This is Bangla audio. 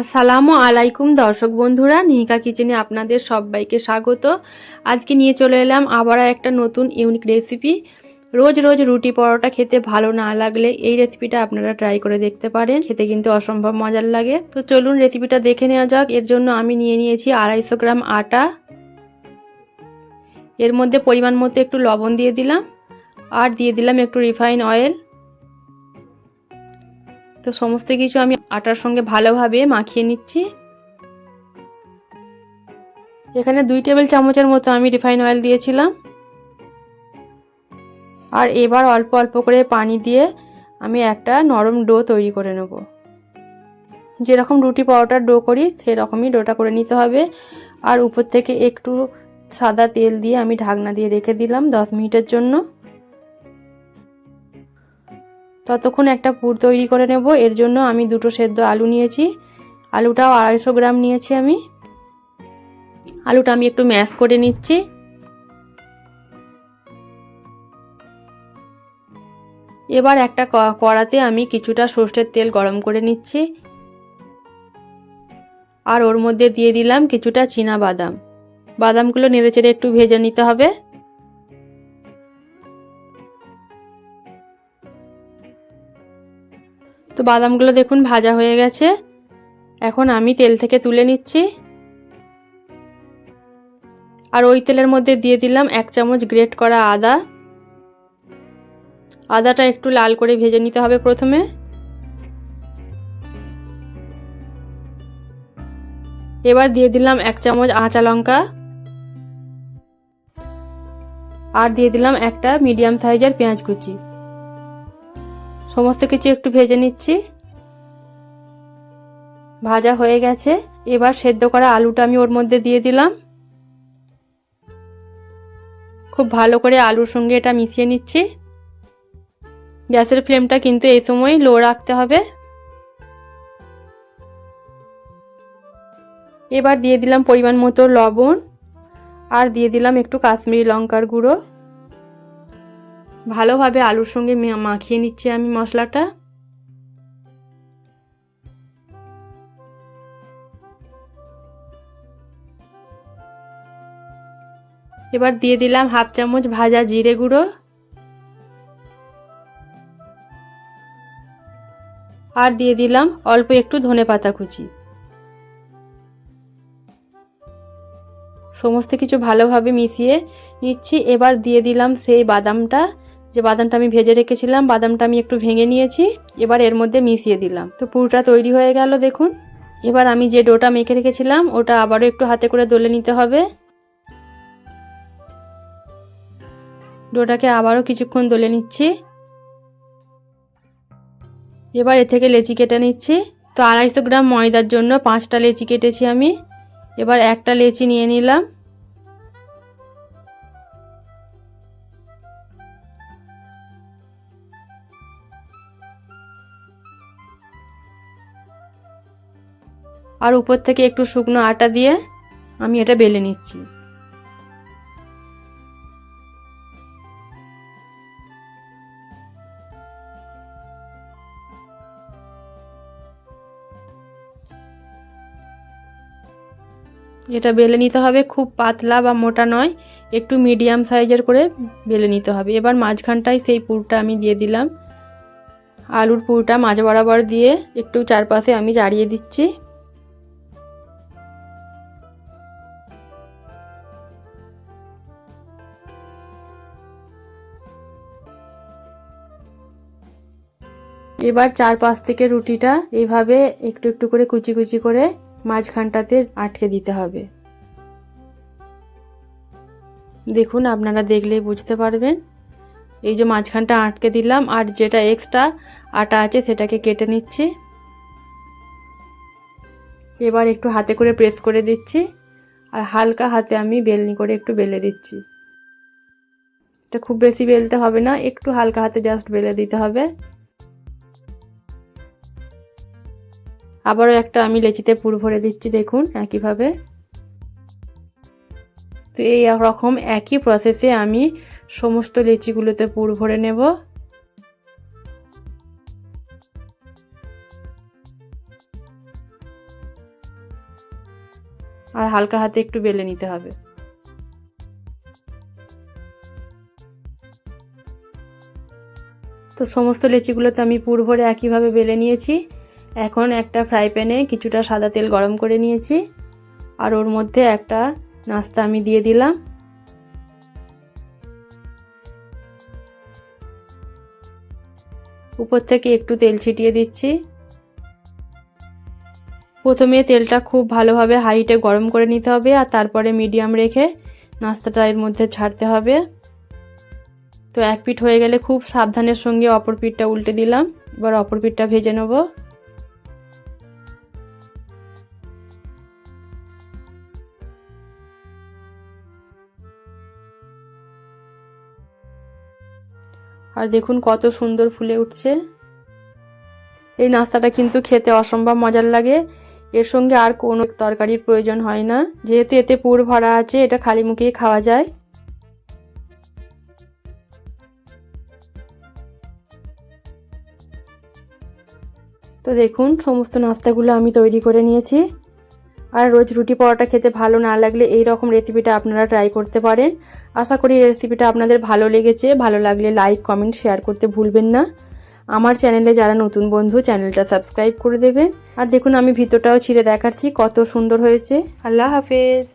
আসসালামু আলাইকুম দর্শক বন্ধুরা, নিহিকা কিচেনে আপনাদের সবাইকে স্বাগত। আজকে নিয়ে চলে এলাম আবার একটা নতুন ইউনিক রেসিপি। রোজ রোজ রুটি পরোটা খেতে ভালো না লাগলে এই রেসিপিটা আপনারা ট্রাই করে দেখতে পারেন। খেতে কিন্তু অসম্ভব মজার লাগে। তো চলুন রেসিপিটা দেখে নেওয়া যাক। এর জন্য আমি নিয়ে নিয়েছি আড়াইশো গ্রাম আটা। এর মধ্যে পরিমাণ মতো একটু লবণ দিয়ে দিলাম। আর দিয়ে দিলাম একটু রিফাইন অয়েল। তো সমস্ত কিছু আমি আটার সঙ্গে ভালোভাবে মাখিয়ে নিচ্ছি। এখানে দুই টেবিল চামচের মতো আমি রিফাইন অয়েল দিয়েছিলাম। আর এবার অল্প অল্প করে পানি দিয়ে আমি একটা নরম ডো তৈরি করে নেব। যেরকম রুটি পাউডার ডো করি, সেরকমই ডোটা করে নিতে হবে। আর উপর থেকে একটু সাদা তেল দিয়ে আমি ঢাকনা দিয়ে রেখে দিলাম দশ মিনিটের জন্য। ততক্ষণ একটা পুর তৈরি করে নেব। এর জন্য আমি দুটো সেদ্ধ আলু নিয়েছি। আলুটাও আড়াইশো গ্রাম নিয়েছি আমি। আলুটা আমি একটু ম্যাশ করে নিচ্ছি। এবার একটা কড়াতে আমি কিছুটা সর্ষের তেল গরম করে নিচ্ছি। আর ওর মধ্যে দিয়ে দিলাম কিছুটা চীনা বাদাম। বাদামগুলো নেড়েচেড়ে একটু ভেজে নিতে হবে। তো বাদামগুলো দেখুন ভাজা হয়ে গেছে। এখন আমি তেল থেকে তুলে নিচ্ছি। আর ওই তেলের মধ্যে দিয়ে দিলাম এক চামচ গ্রেট করা আদা। আদাটা একটু লাল করে ভেজে নিতে হবে প্রথমে। এবার দিয়ে দিলাম এক চামচ আঁচা লঙ্কা। আর দিয়ে দিলাম একটা মিডিয়াম সাইজের পেঁয়াজ কুচি। সমস্ত কিছু একটু ভেজে নিচ্ছি। ভাজা হয়ে গেছে। এবার সেদ্ধ করা আলুটা আমি ওর মধ্যে দিয়ে দিলাম। খুব ভালো করে আলুর সঙ্গে এটা মিশিয়ে নিচ্ছি। গ্যাসের ফ্লেমটা কিন্তু এই সময় লো রাখতে হবে। এবার দিয়ে দিলাম পরিমাণ মতো লবণ। আর দিয়ে দিলাম একটু কাশ্মীরি লঙ্কার গুঁড়ো। ভালোভাবে আলুর সঙ্গে মাখিয়ে নিচ্ছি আমি মশলাটা। এবার দিয়ে দিলাম হাফ চামচ ভাজা জিরে গুঁড়ো। আর দিয়ে দিলাম অল্প একটু ধনে পাতা কুচি। সমস্ত কিছু ভালোভাবে মিশিয়ে নিচ্ছি। এবার দিয়ে দিলাম সেই বাদামটা। যে বাদামটা আমি ভেজে রেখেছিলাম, বাদামটা আমি একটু ভেঙে নিয়েছি, এবার এর মধ্যে মিশিয়ে দিলাম। তো পুরোটা তৈরি হয়ে গেল, দেখুন। এবার আমি যে ডোটা মেখে রেখেছিলাম, ওটা আবারও একটু হাতে করে দলে নিতে হবে। ডোটাকে আবারও কিছুক্ষণ দলে নিচ্ছি। এবার এ থেকে লেচি কেটে নিচ্ছি। তো আড়াইশো গ্রাম ময়দার জন্য পাঁচটা লেচি কেটেছি আমি। এবার একটা লেচি নিয়ে নিলাম। আর উপর থেকে একটু শুকনো আটা দিয়ে আমি এটা বেলে নিচ্ছি। এটা বেলে নিতে হবে, খুব পাতলা বা মোটা নয়, একটু মিডিয়াম সাইজের করে বেলে নিতে হবে। এবার মাঝখানটায় সেই পুরটা আমি দিয়ে দিলাম। আলুর পুরটা মাঝ বরাবর দিয়ে একটু চারপাশে আমি জারিয়ে দিচ্ছি। এবার চার চারপাশ থেকে রুটিটা এইভাবে একটু একটু করে কুচি কুচি করে মাঝখানটাতে আটকে দিতে হবে। দেখুন, আপনারা দেখলেই বুঝতে পারবেন। এই যে মাঝখানটা আটকে দিলাম, আর যেটা এক্সট্রা আটা আছে সেটাকে কেটে নিচ্ছি। এবার একটু হাতে করে প্রেস করে দিচ্ছি, আর হালকা হাতে আমি বেলনি করে একটু বেলে দিচ্ছি। এটা খুব বেশি বেলতে হবে না, একটু হালকা হাতে জাস্ট বেলে দিতে হবে। আবারও একটা আমি লেচিতে পুর ভরে দিচ্ছি, দেখুন, একইভাবে। তো এই রকম একই প্রসেসে আমি সমস্ত লেচিগুলোতে পুর ভরে নেব। আর হালকা হাতে একটু বেলে নিতে হবে। তো সমস্ত লেচিগুলোতে আমি পুর ভরে একইভাবে বেলে নিয়েছি। এখন একটা ফ্রাই প্যানে কিছুটা সাদা তেল গরম করে নিয়েছি। আর ওর মধ্যে একটা নাস্তা আমি দিয়ে দিলাম। উপর থেকে একটু তেল ছিটিয়ে দিচ্ছি। প্রথমে তেলটা খুব ভালোভাবে হাইটে গরম করে নিতে হবে আর তারপরে মিডিয়াম রেখে নাস্তাটা এর মধ্যে ছাড়তে হবে। তো এক পিঠ হয়ে গেলে খুব সাবধানের সঙ্গে অপর পিঠটা উল্টে দিলাম। এবার অপর পিঠটা ভেজে নেব। আর দেখুন কত সুন্দর ফুলে উঠছে। এই নাস্তাটা কিন্তু খেতে অসম্ভব মজার লাগে। এর সঙ্গে আর কোনো তরকারির প্রয়োজন হয় না। যেহেতু এতে পুর ভরা আছে, এটা খালি মুখেই খাওয়া যায়। তো দেখুন, সমস্ত নাস্তাগুলো আমি তৈরি করে নিয়েছি। আর রোজ রুটি পরোটা খেতে ভালো না লাগলে এই রকম রেসিপিটা আপনারা ট্রাই করতে পারেন। আশা করি রেসিপিটা আপনাদের ভালো লেগেছে। ভালো লাগলে লাইক কমেন্ট শেয়ার করতে ভুলবেন না। আমার চ্যানেলে যারা নতুন বন্ধু চ্যানেলটা সাবস্ক্রাইব করে দেবেন। আর দেখুন, আমি ভিতরটাও ছিঁড়ে দেখাচ্ছি কত সুন্দর হয়েছে। আল্লাহ হাফেজ।